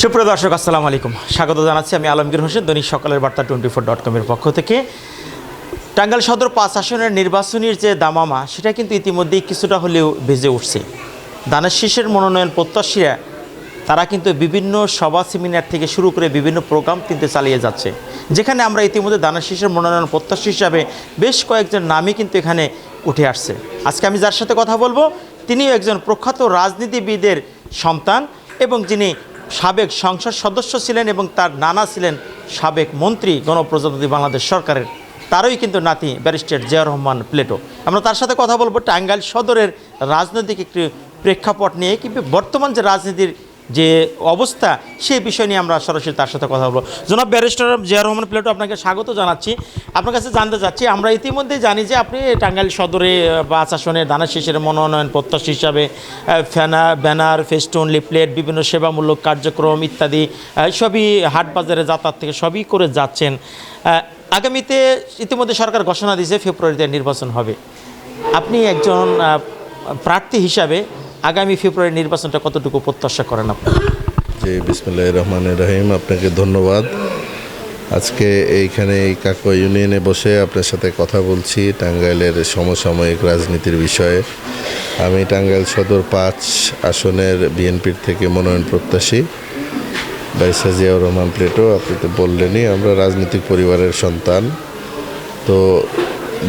সুপ্রিয় দর্শক, আসসালামু আলাইকুম। স্বাগত জানাচ্ছি আমি আলমগীর হোসেন, দৈনিক সকালের বার্তা টোয়েন্টি ফোর ডট কমের পক্ষ থেকে। টাঙ্গাইল সদর পাঁচ আসনের নির্বাচনীর যে দামামা, সেটা কিন্তু ইতিমধ্যেই কিছুটা হলেও ভেজে উঠছে। দানের শীষের মনোনয়ন প্রত্যাশীরা, তারা কিন্তু বিভিন্ন সভা সেমিনার থেকে শুরু করে বিভিন্ন প্রোগ্রাম কিন্তু চালিয়ে যাচ্ছে। যেখানে আমরা ইতিমধ্যে দানের শীষের মনোনয়ন প্রত্যাশী হিসাবে বেশ কয়েকজন নামই কিন্তু এখানে উঠে আসছে। আজকে আমি যার সাথে কথা বলব, তিনিও একজন প্রখ্যাত রাজনীতিবিদের সন্তান এবং যিনি সাবেক সংসদ সদস্য ছিলেন এবং তার নানা ছিলেন সাবেক মন্ত্রী গণপ্রজাতন্ত্রী বাংলাদেশ সরকারের। তারই কিন্তু নাতি ব্যারিস্টার জিয়া রহমান প্লেটো। আমরা তার সাথে কথা বলব টাঙ্গাইল সদরের রাজনৈতিক একটি প্রেক্ষাপট নিয়ে। কিন্তু বর্তমান যে রাজনীতির যে অবস্থা সেই বিষয় নিয়ে আমরা সরাসরি তার সাথে কথা বলব। জনাব ব্যারিস্টার জিয়া রহমান প্লেটো, আপনাকে স্বাগত জানাচ্ছি। আপনার কাছে জানতে চাচ্ছি, আমরা ইতিমধ্যেই জানি যে আপনি টাঙ্গাইল সদরে পাঁচ আসনে, দানা শীষের মনোনয়ন প্রত্যাশী হিসাবে ফ্যানা ব্যানার, ফেস্টুন, লিফলেট, বিভিন্ন সেবামূলক কার্যক্রম ইত্যাদি সবই হাট বাজারে যাতায়াত থেকে সবই করে যাচ্ছেন। আগামীতে ইতিমধ্যে সরকার ঘোষণা দিয়েছে, ফেব্রুয়ারিতে নির্বাচন হবে। আপনি একজন প্রার্থী হিসাবে আগামী ফেব্রুয়ারি নির্বাচনটা কতটুকু প্রত্যাশা করেন আপনি? জি বিসমুল্লাহ রহমান রহিম, আপনাকে ধন্যবাদ। আজকে এইখানে এই কাকো ইউনিয়নে বসে আপনার সাথে কথা বলছি টাঙ্গাইলের সমসাময়িক রাজনীতির বিষয়ে। আমি টাঙ্গাইল সদর পাঁচ আসনের বিএনপির থেকে মনোনয়ন প্রত্যাশী। বাইসা জিয়াউর রহমান প্লেটো, আপনি তো বললেনই, আমরা রাজনৈতিক পরিবারের সন্তান। তো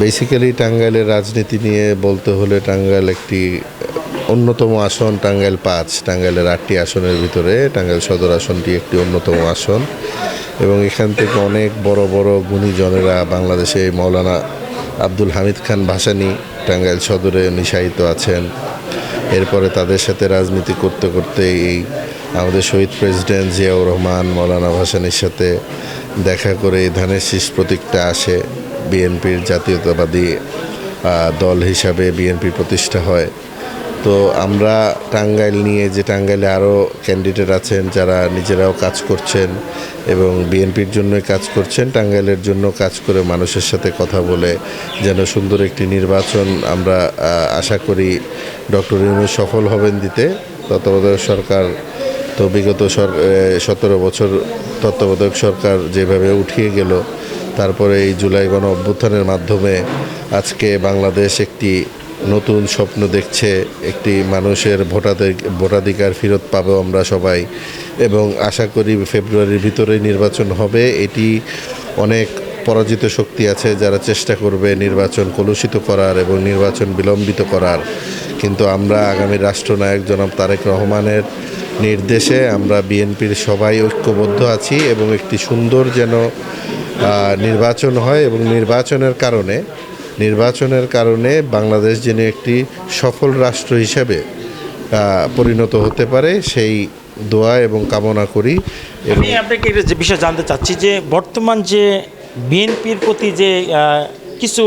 বেসিক্যালি টাঙ্গাইলের রাজনীতি নিয়ে বলতে হলে টাঙ্গাইল একটি অন্যতম আসন টাঙ্গাইল পাঁচ। টাঙ্গাইলের আটটি আসনের ভিতরে টাঙ্গাইল সদর আসনটি একটি অন্যতম আসন। এবং এখান থেকে অনেক বড় বড় গুণীজনেরা বাংলাদেশে মৌলানা আব্দুল হামিদ খান ভাসানি টাঙ্গাইল সদরে নিশায়িত আছেন। এরপরে তাদের সাথে রাজনীতি করতে করতে এই আমাদের শহীদ প্রেসিডেন্ট জিয়াউর রহমান মৌলানা ভাসানির সাথে দেখা করে এই ধানের শীষ প্রতীকটা আসে। বিএনপির জাতীয়তাবাদী দল হিসাবে বিএনপি প্রতিষ্ঠা হয়। তো আমরা টাঙ্গাইল নিয়ে যে টাঙ্গাইলে আরও ক্যান্ডিডেট আছেন, যারা নিজেরাও কাজ করছেন এবং বিএনপির জন্যই কাজ করছেন, টাঙ্গাইলের জন্য কাজ করে মানুষের সাথে কথা বলে যেন সুন্দর একটি নির্বাচন আমরা আশা করি ডক্টর ইউনুস সফল হবেন দিতে। তত্ত্বাবধায়ক সরকার তো বিগত সতেরো বছর তত্ত্বাবধায়ক সরকার যেভাবে উঠিয়ে গেল, তারপরে এই জুলাই গণ অভ্যুত্থানের মাধ্যমে আজকে বাংলাদেশ একটি নতুন স্বপ্ন দেখছে একটি মানুষের ভোটাধিক ভোটাধিকার ফেরত পাবো আমরা সবাই। এবং আশা করি ফেব্রুয়ারির ভিতরেই নির্বাচন হবে। এটি অনেক পরাজিত শক্তি আছে যারা চেষ্টা করবে নির্বাচন কলুষিত করার এবং নির্বাচন বিলম্বিত করার। কিন্তু আমরা আগামী রাষ্ট্রনায়ক জনাব তারেক রহমানের নির্দেশে আমরা বিএনপির সবাই ঐক্যবদ্ধ আছি এবং একটি সুন্দর যেন নির্বাচন হয় এবং নির্বাচনের কারণে নির্বাচনের কারণে বাংলাদেশ যেন একটি সফল রাষ্ট্র হিসেবে পরিণত হতে পারে, সেই দোয়া এবং কামনা করি। আমি আপনাকে একটা যে বিষয় জানতে চাচ্ছি যে বর্তমান যে বিএনপির প্রতি যে কিছু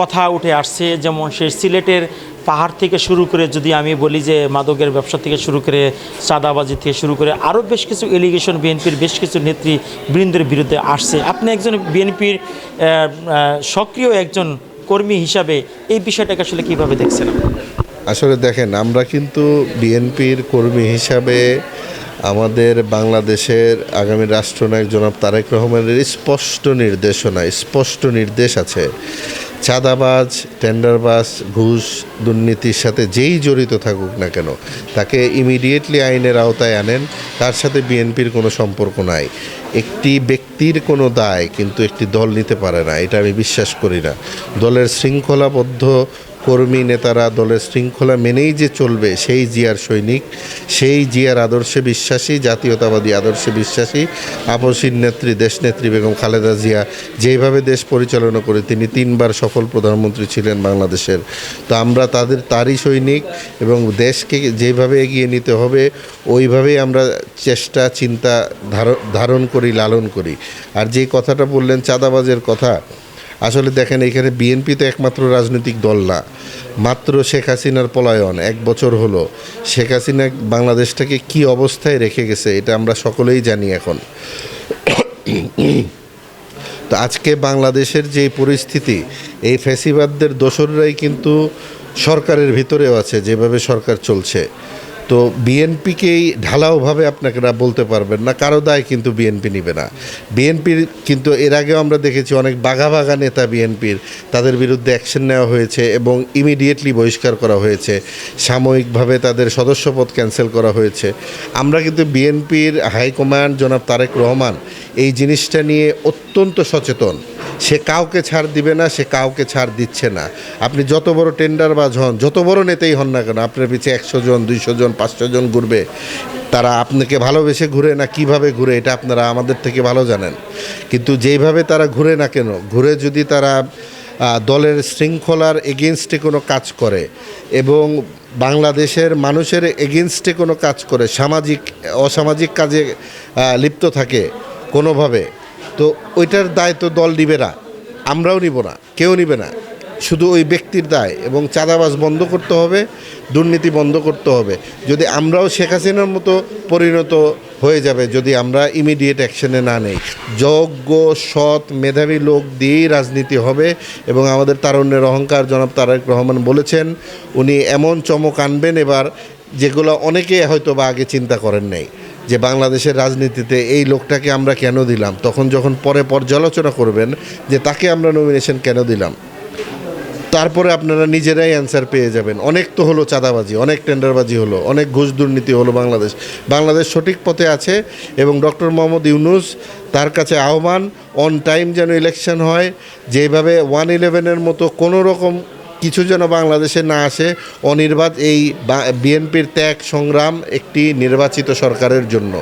কথা উঠে আসছে, যেমন সে সিলেটের পাহাড় থেকে শুরু করে যদি আমি বলি যে মাদকের ব্যবসা থেকে শুরু করে চাঁদাবাজি থেকে শুরু করে আরও বেশ কিছু এলিগেশন বিএনপির বেশ কিছু নেতৃবৃন্দের বিরুদ্ধে আসছে। আপনি একজন বিএনপির সক্রিয় একজন কর্মী হিসাবে এই বিষয়টাকে আসলে কীভাবে দেখছেন আসলে দেখেন, আমরা কিন্তু বিএনপির কর্মী হিসাবে আমাদের বাংলাদেশের আগামী রাষ্ট্রনায়ক জনাব তারেক রহমানের স্পষ্ট নির্দেশনা, স্পষ্ট নির্দেশ আছে চাঁদাবাজ টেন্ডারবাজ ঘুষ, দুর্নীতির সাথে যেই জড়িত থাকুক না কেন, তাকে ইমিডিয়েটলি আইনের আওতায় আনেন, তার সাথে বিএনপির কোনো সম্পর্ক নাই। একটি ব্যক্তির কোনো দায় কিন্তু একটি দল নিতে পারে না, এটা আমি বিশ্বাস করি না। দলের শৃঙ্খলাবদ্ধ কর্মী নেতারা দলের শৃঙ্খলা মেনেই যে চলবে, সেই জিয়ার সৈনিক, সেই জিয়ার আদর্শে বিশ্বাসী, জাতীয়তাবাদী আদর্শে বিশ্বাসী আপসীর নেত্রী, দেশনেত্রী বেগম খালেদা জিয়া যেইভাবে দেশ পরিচালনা করে, তিনি তিনবার সফল প্রধানমন্ত্রী ছিলেন বাংলাদেশের। তো আমরা তাদের, তারই সৈনিক এবং দেশকে যেভাবে এগিয়ে নিতে হবে, ওইভাবেই আমরা চেষ্টা, চিন্তা, ধার- ধারণ করি, লালন করি। আর যে কথাটা বললেন চাঁদাবাজের কথা আসলে দেখেন এখানে বিএনপি তো একমাত্র রাজনৈতিক দল না। মাত্র শেখ হাসিনার পলায়ন এক বছর হলো। শেখ হাসিনা বাংলাদেশটাকে কি অবস্থায় রেখে গেছে, এটা আমরা সকলেই জানি এখন। তো আজকে বাংলাদেশের যে পরিস্থিতি, এই ফ্যাসিবাদদের দোসররাই কিন্তু সরকারের ভিতরেও আছে, যেভাবে সরকার চলছে। তো বিএনপিকেই ঢালাওভাবে আপনারা বলতে পারবেন না, কারও দায় কিন্তু বিএনপি নিবে না। বিএনপির কিন্তু এর আগেও আমরা দেখেছি অনেক বাঘা বাঘা নেতা বিএনপির, তাদের বিরুদ্ধে অ্যাকশন নেওয়া হয়েছে এবং ইমিডিয়েটলি বহিষ্কার করা হয়েছে। সাময়িকভাবে তাদের সদস্যপদ ক্যান্সেল করা হয়েছে। আমরা কিন্তু বিএনপির হাইকমান্ড জনাব তারেক রহমান এই জিনিসটা নিয়ে অত্যন্ত সচেতন। সে কাউকে ছাড় দিবে না, সে কাউকে ছাড় দিচ্ছে না। আপনি যত বড় টেন্ডারবাজ হন, যত বড় নেতাই হন না কেন, আপনার পিছিয়ে একশো জন, দুইশো জন, পাঁচশো জন ঘুরবে। তারা আপনাকে ভালোবেসে ঘুরে না, কীভাবে ঘুরে, এটা আপনারা আমাদের থেকে ভালো জানেন। কিন্তু যেইভাবে তারা ঘুরে না কেন, ঘুরে যদি তারা দলের শৃঙ্খলার এগেনস্টে কোনো কাজ করে এবং বাংলাদেশের মানুষের এগেনস্টে কোনো কাজ করে, সামাজিক, অসামাজিক কাজে লিপ্ত থাকে কোনোভাবে তো ওইটার দায় তো দল নিবে না, আমরাও নিব না, কেউ নিবে না। শুধু ওই ব্যক্তির দায় এবং চাঁদাবাজ বন্ধ করতে হবে, দুর্নীতি বন্ধ করতে হবে। যদি আমরাও শেখ হাসিনার মতো পরিণত হয়ে যাবে, যদি আমরা ইমিডিয়েট অ্যাকশনে না নেই। যোগ্য, সৎ, মেধাবী লোক দিয়েই রাজনীতি হবে এবং আমাদের তারুণ্যের অহংকার জনাব তারেক রহমান বলেছেন, উনি এমন চমক আনবেন এবার যেগুলো অনেকে হয়তো বা আগে চিন্তা করেন নাই। যে বাংলাদেশের রাজনীতিতে এই লোকটাকে আমরা কেন দিলাম? তখন যখন পরে পর্যালোচনা করবেন যে তাকে আমরা নমিনেশন কেন দিলাম? তারপরে আপনারা নিজেরাই অ্যান্সার পেয়ে যাবেন। অনেক তো হলো চাঁদাবাজি, অনেক টেন্ডারবাজি হলো, অনেক ঘুষ দুর্নীতি হলো বাংলাদেশ। বাংলাদেশ সঠিক পথে আছে এবং ডক্টর মোহাম্মদ ইউনুস তার কাছে আহ্বান অন টাইম যেন ইলেকশন হয়, যেভাবে ওয়ান ইলেভেনের মতো কোনো রকম কিছু যেন বাংলাদেশে না আসে, অনির্বাদ এই বিএনপির ত্যাগ সংগ্রাম একটি নির্বাচিত সরকারের জন্য,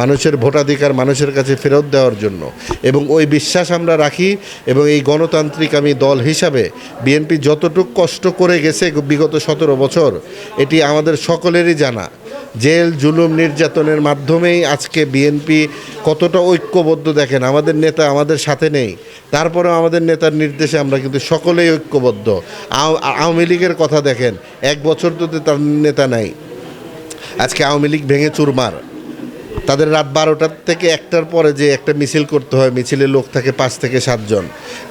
মানুষের ভোটাধিকার মানুষের কাছে ফেরত দেওয়ার জন্য। এবং ওই বিশ্বাস আমরা রাখি এবং এই গণতান্ত্রিক আমি দল হিসাবে বিএনপি যতটুক কষ্ট করে গেছে বিগত সতেরো বছর, এটি আমাদের সকলেরই জানা। জেল, জুলুম নির্যাতনের মাধ্যমেই আজকে বিএনপি কতটা ঐক্যবদ্ধ দেখেন, আমাদের নেতা আমাদের সাথে নেই, তারপরেও আমাদের নেতার নির্দেশে আমরা কিন্তু সকলেই ঐক্যবদ্ধ। আওয়ামী লীগের কথা দেখেন, এক বছর তো তার নেতা নাই। আজকে আওয়ামী লীগ ভেঙে চুরমার। তাদের রাত বারোটার থেকে একটার পরে যে একটা মিছিল করতে হয় মিছিলে লোক থাকে পাঁচ থেকে সাতজন।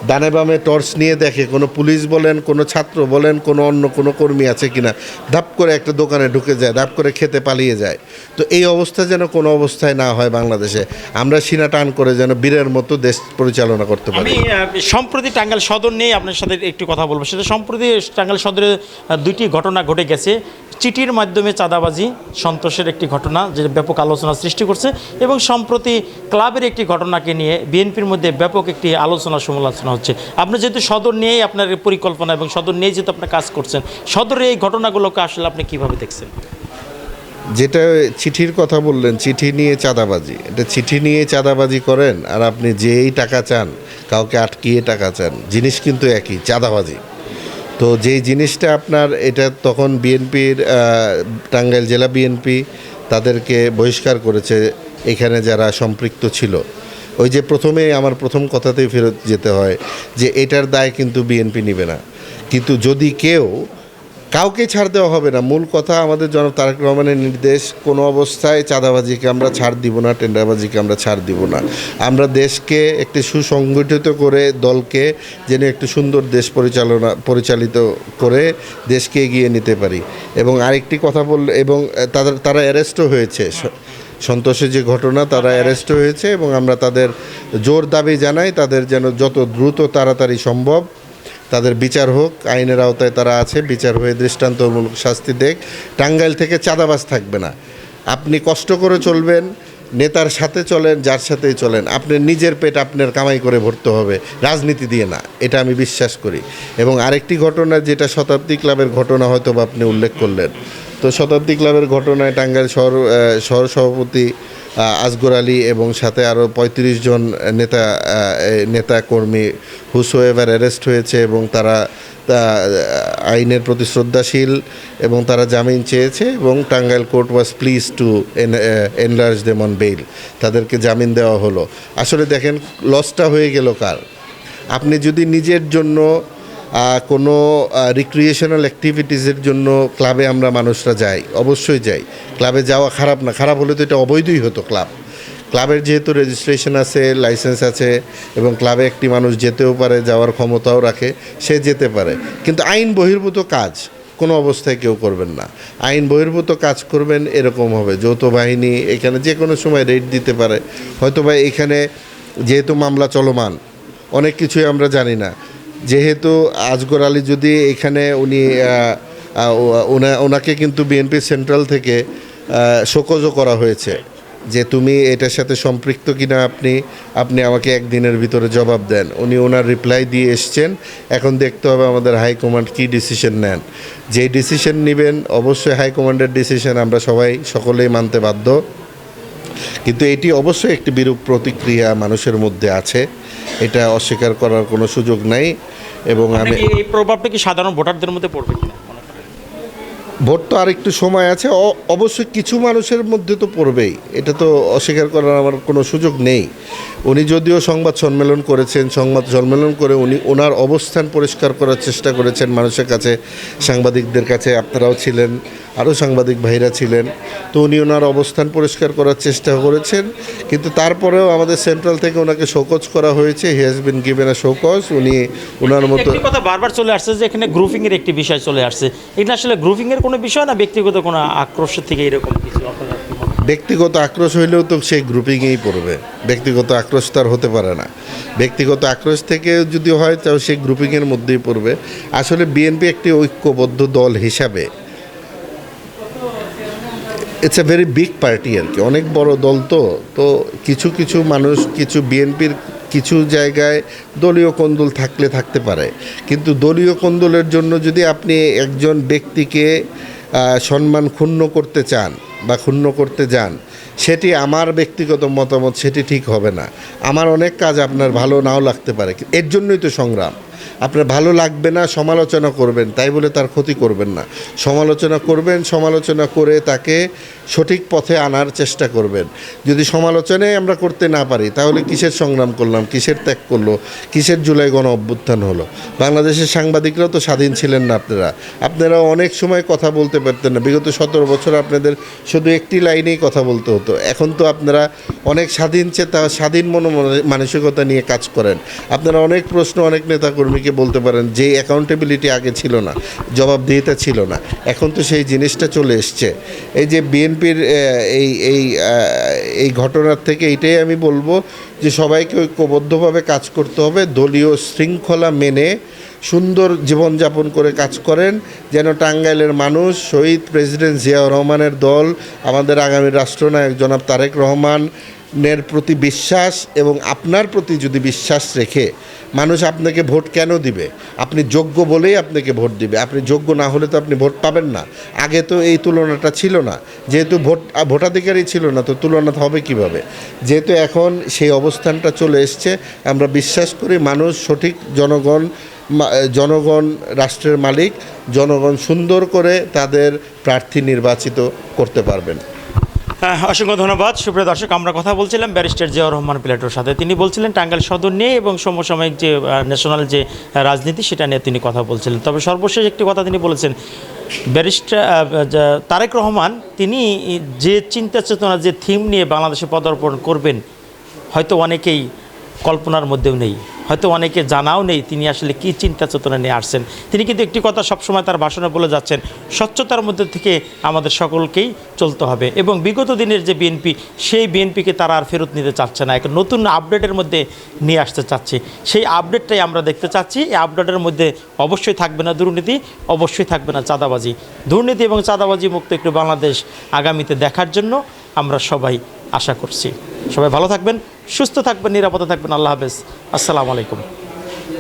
ডানে বামে টর্চ নিয়ে দেখে, কোনো পুলিশ বলেন, কোনো ছাত্র বলেন, কোনো অন্য কোনো কর্মী আছে কিনা, ধাপ করে একটা দোকানে ঢুকে যায়, ধাপ করে খেতে পালিয়ে যায়। তো এই অবস্থা যেন কোনো অবস্থায় না হয় বাংলাদেশে, আমরা সিনা টান করে যেন বীরের মতো দেশ পরিচালনা করতে পারি। সম্প্রতি টাঙ্গাইল সদর নিয়ে আপনার সাথে একটু কথা বলব। সেটা সম্প্রতি টাঙ্গাইল সদরে দুইটি ঘটনা ঘটে গেছে। চিঠির মাধ্যমে চাঁদাবাজি, সন্তোষের একটি ঘটনা, যে ব্যাপক আলোচনা সৃষ্টি করছে এবং সম্প্রতি ক্লাবের একটি ঘটনাকে নিয়ে বিএনপির মধ্যে ব্যাপক একটি আলোচনা সমালোচনা হচ্ছে। আপনি যেহেতু সদর নিয়েই আপনার পরিকল্পনা এবং সদর নিয়েই যেহেতু আপনি কাজ করছেন সদরে এই ঘটনাগুলোকে আসলে আপনি কীভাবে দেখছেন? যেটা চিঠির কথা বললেন, চিঠি নিয়ে চাঁদাবাজি। এটা চিঠি নিয়ে চাঁদাবাজি করেন আর আপনি যেই টাকা চান, কাউকে আটকিয়ে টাকা চান, জিনিস কিন্তু একই, চাঁদাবাজি। তো যেই জিনিসটা আপনার, এটা তখন বিএনপির টাঙ্গাইল জেলা বিএনপি তাদেরকে বহিষ্কার করেছে এখানে যারা সম্পৃক্ত ছিল। ওই যে প্রথমে আমার প্রথম কথাতেই ফেরত যেতে হয় যে এটার দায় কিন্তু বিএনপি নেবে না। কিন্তু যদি কেউ কাউকে ছাড় দেওয়া হবে না। মূল কথা আমাদের জনাব তারেক রহমানের নির্দেশ কোনো অবস্থায় চাঁদাবাজিকে আমরা ছাড় দিব না টেন্ডারবাজিকে আমরা ছাড় দিব না। আমরা দেশকে একটি সুসংগঠিত করে দলকে যেন একটি সুন্দর দেশ পরিচালনা পরিচালিত করে দেশকে এগিয়ে নিতে পারি। এবং আরেকটি কথা বল এবং তাদের তারা অ্যারেস্টও হয়েছে। সন্তোষের যে ঘটনা তারা অ্যারেস্ট হয়েছে এবং আমরা তাদের জোর দাবি জানাই তাদের যেন যত দ্রুত তাড়াতাড়ি সম্ভব তাদের বিচার হোক, আইনের আওতায় তারা আছে, বিচার হয়ে দৃষ্টান্তমূলক শাস্তি দেখ। টাঙ্গাইল থেকে চাঁদাবাজ থাকবে না। আপনি কষ্ট করে চলবেন, নেতার সাথে চলেন, যার সাথেই চলেন। আপনার নিজের পেট আপনার কামাই করে ভরতে হবে, রাজনীতি দিয়ে না। এটা আমি বিশ্বাস করি। এবং আরেকটি ঘটনা, যেটা শতাব্দী ক্লাবের ঘটনা হয়তো আপনি উল্লেখ করলেন। তো শতাব্দী ক্লাবের ঘটনায় টাঙ্গাইল শহর শহর সভাপতি আসগর আলী এবং সাথে আরও পঁয়ত্রিশ জন নেতা নেতা কর্মী হুসো এবার অ্যারেস্ট হয়েছে এবং তারা আইনের প্রতি শ্রদ্ধাশীল এবং তারা জামিন চেয়েছে এবং Tangail court was please to enlarge them on bail. তাদেরকে জামিন দেওয়া হলো। আসলে দেখেন, লসটা হয়ে গেল কার? আপনি যদি নিজের জন্য কোনো রিক্রিয়েশনাল অ্যাক্টিভিটিসের জন্য ক্লাবে আমরা মানুষরা যাই। অবশ্যই যাই। ক্লাবে যাওয়া খারাপ না। খারাপ হলে তো এটা অবৈধই হতো ক্লাব ক্লাবের যেহেতু রেজিস্ট্রেশন আছে লাইসেন্স আছে, এবং ক্লাবে একটি মানুষ যেতেও পারে, যাওয়ার ক্ষমতাও রাখে, সে যেতে পারে। কিন্তু আইন বহির্ভূত কাজ কোনো অবস্থায় কেউ করবেন না। আইন বহির্ভূত কাজ করবেন এরকম হবে। যৌথ বাহিনী এখানে যে কোনো সময় রেড দিতে পারে। হয়তো বা এখানে যেহেতু মামলা চলমান, অনেক কিছুই আমরা জানি না। যেহেতু আজগর আলী যদি এখানে উনি ওনাকে কিন্তু বিএনপি সেন্ট্রাল থেকে শোকজও করা হয়েছে যে তুমি এটার সাথে সম্পৃক্ত কিনা আপনি আপনি আমাকে একদিনের ভিতরে জবাব দেন। উনি ওনার রিপ্লাই দিয়ে এসছেন। এখন দেখতে হবে আমাদের হাইকমান্ড কী ডিসিশন নেন। যে ডিসিশন নেবেন, অবশ্যই হাইকমান্ডের ডিসিশন আমরা সবাই সকলেই মানতে বাধ্য। কিন্তু এটি অবশ্যই একটি বিরূপ প্রতিক্রিয়া মানুষের মধ্যে আছে। এটা অস্বীকার করার কোনো সুযোগ নাই এবং আমি এই প্রভাবটা কি সাধারণ ভোটারদের মধ্যে পড়বে কিনা ভোট তো আর একটু সময় আছে। অবশ্যই কিছু মানুষের মধ্যে তো পড়বেই। এটা তো অস্বীকার করার আমার কোনো সুযোগ নেই। উনি যদিও সংবাদ সম্মেলন করেছেন সংবাদ সম্মেলন করে উনি ওনার অবস্থান পরিষ্কার করার চেষ্টা করেছেন মানুষের কাছে সাংবাদিকদের কাছে। আপনারাও ছিলেন আরও সাংবাদিক ভাইরা ছিলেন। তো উনি ওনার অবস্থান পরিষ্কার করার চেষ্টা করেছেন। কিন্তু তারপরেও আমাদের সেন্ট্রাল থেকে ওনাকে শোকজ করা হয়েছে। He has been given a show cause উনি ওনার মতো কথা বারবার চলে আসছে যে এখানে গ্রুপিংয়ের একটি বিষয় চলে আসছে। এটা আসলে গ্রুপিংয়ের কোনো বিষয় না ব্যক্তিগত কোনো আক্রোশের থেকে এরকম কিছু? ব্যক্তিগত আক্রোশ হইলেও তো সেই গ্রুপিংয়েই পড়বে। ব্যক্তিগত আক্রোশ তার হতে পারে না। ব্যক্তিগত আক্রোশ থেকে যদি হয় তাও সেই গ্রুপিংয়ের মধ্যেই পড়বে। আসলে বিএনপি একটি ঐক্যবদ্ধ দল হিসাবে it's a very big party আর কি, অনেক বড় দল তো তো কিছু কিছু মানুষ, কিছু বিএনপির কিছু জায়গায় দলীয় কোন্দল থাকলে থাকতে পারে। কিন্তু দলীয় কোন্দলের জন্য যদি আপনি একজন ব্যক্তিকে সম্মান ক্ষুণ্ণ করতে চান বা ক্ষুণ্ণ করতে যান, সেটি আমার ব্যক্তিগত মতামত, সেটি ঠিক হবে না। আমার অনেক কাজ আপনার ভালো নাও লাগতে পারে, এর জন্যই তো সংগ্রাম। আপনার ভালো লাগবে না, সমালোচনা করবেন, তাই বলে তার ক্ষতি করবেন না। সমালোচনা করবেন, সমালোচনা করে তাকে সঠিক পথে আনার চেষ্টা করবেন। যদি সমালোচনাই আমরা করতে না পারি, তাহলে কিসের সংগ্রাম করলাম, কিসের ত্যাগ করল, কিসের জুলাই গণ অভ্যুত্থান হলো? বাংলাদেশের সাংবাদিকরাও তো স্বাধীন ছিলেন না আপনারা। আপনারা অনেক সময় কথা বলতে পারতেন না। বিগত সতেরো বছর আপনাদের শুধু একটি লাইনেই কথা বলতে হতো। এখন তো আপনারা অনেক স্বাধীন চেতা, স্বাধীন মন মানসিকতা নিয়ে কাজ করেন। আপনারা অনেক প্রশ্ন, অনেক নেতাকর্মীকে বলতে পারেন, যে অ্যাকাউন্টেবিলিটি আগে ছিল না, জবাবদিহিতা ছিল না, এখন তো সেই জিনিসটা চলে এসছে। এই যে বিএনপির এই এই এই ঘটনার থেকে এইটাই আমি বলব যে সবাইকে ঐক্যবদ্ধভাবে কাজ করতে হবে, দলীয় শৃঙ্খলা মেনে সুন্দর জীবনযাপন করে কাজ করেন, যেন টাঙ্গাইলের মানুষ, শহীদ প্রেসিডেন্ট জিয়াউর রহমানের দল, আমাদের আগামী রাষ্ট্রনায়ক জনাব তারেক রহমানের প্রতি বিশ্বাস এবং আপনার প্রতি যদি বিশ্বাস রেখে মানুষ আপনাকে ভোট কেন দিবে? আপনি যোগ্য বলেই আপনাকে ভোট দিবে। আপনি যোগ্য না হলে তো আপনি ভোট পাবেন না। আগে তো এই তুলনাটা ছিল না। যেহেতু ভোট, ভোটাধিকারই ছিল না, তো তুলনা হবে কীভাবে? যেহেতু এখন সেই অবস্থানটা চলে এসছে, আমরা বিশ্বাস করি মানুষ, সঠিক জনগণ জনগণ, রাষ্ট্রের মালিক, জনগণ সুন্দর করে তাদের প্রার্থী নির্বাচিত করতে পারবেন। অসংখ্য ধন্যবাদ। সুপ্রিয় দর্শক, আমরা কথা বলছিলাম ব্যারিস্টার জিয়াউর রহমান প্লেটোর সাথে। তিনি বলছিলেন টাঙ্গাইল সদর নিয়ে এবং সমসাময়িক যে ন্যাশনাল যে রাজনীতি, সেটা নিয়ে তিনি কথা বলছিলেন। তবে সর্বশেষ একটি কথা তিনি বলেছেন, ব্যারিস্টার তারেক রহমান, তিনি যে চিন্তা চেতনা, যে থিম নিয়ে বাংলাদেশে পদার্পণ করবেন, হয়তো অনেকেই কল্পনার মধ্যেও নেই। হয়তো অনেকে জানাও নেই তিনি আসলে কি চিন্তা চেতনা নিয়ে আসছেন। তিনি কিন্তু একটি কথা সবসময় তার ভাষণে বলে যাচ্ছেন, স্বচ্ছতার মধ্যে থেকে আমাদের সকলকেই চলতে হবে এবং বিগত দিনের যে বিএনপি, সেই বিএনপিকে তারা আর ফেরত নিতে চাচ্ছে না। এক নতুন আপডেটের মধ্যে নিয়ে আসতে চাচ্ছে। সেই আপডেটটাই আমরা দেখতে চাচ্ছি। এই আপডেটের মধ্যে অবশ্যই থাকবে না দুর্নীতি, অবশ্যই থাকবে না চাঁদাবাজি। দুর্নীতি এবং চাঁদাবাজি মুক্ত একটু বাংলাদেশ আগামীতে দেখার জন্য আমরা সবাই আশা করছি। সবাই ভালো থাকবেন সুস্থ থাকবেন নিরাপদে থাকবেন। আল্লাহ হাফেজ। আসসালামু আলাইকুম।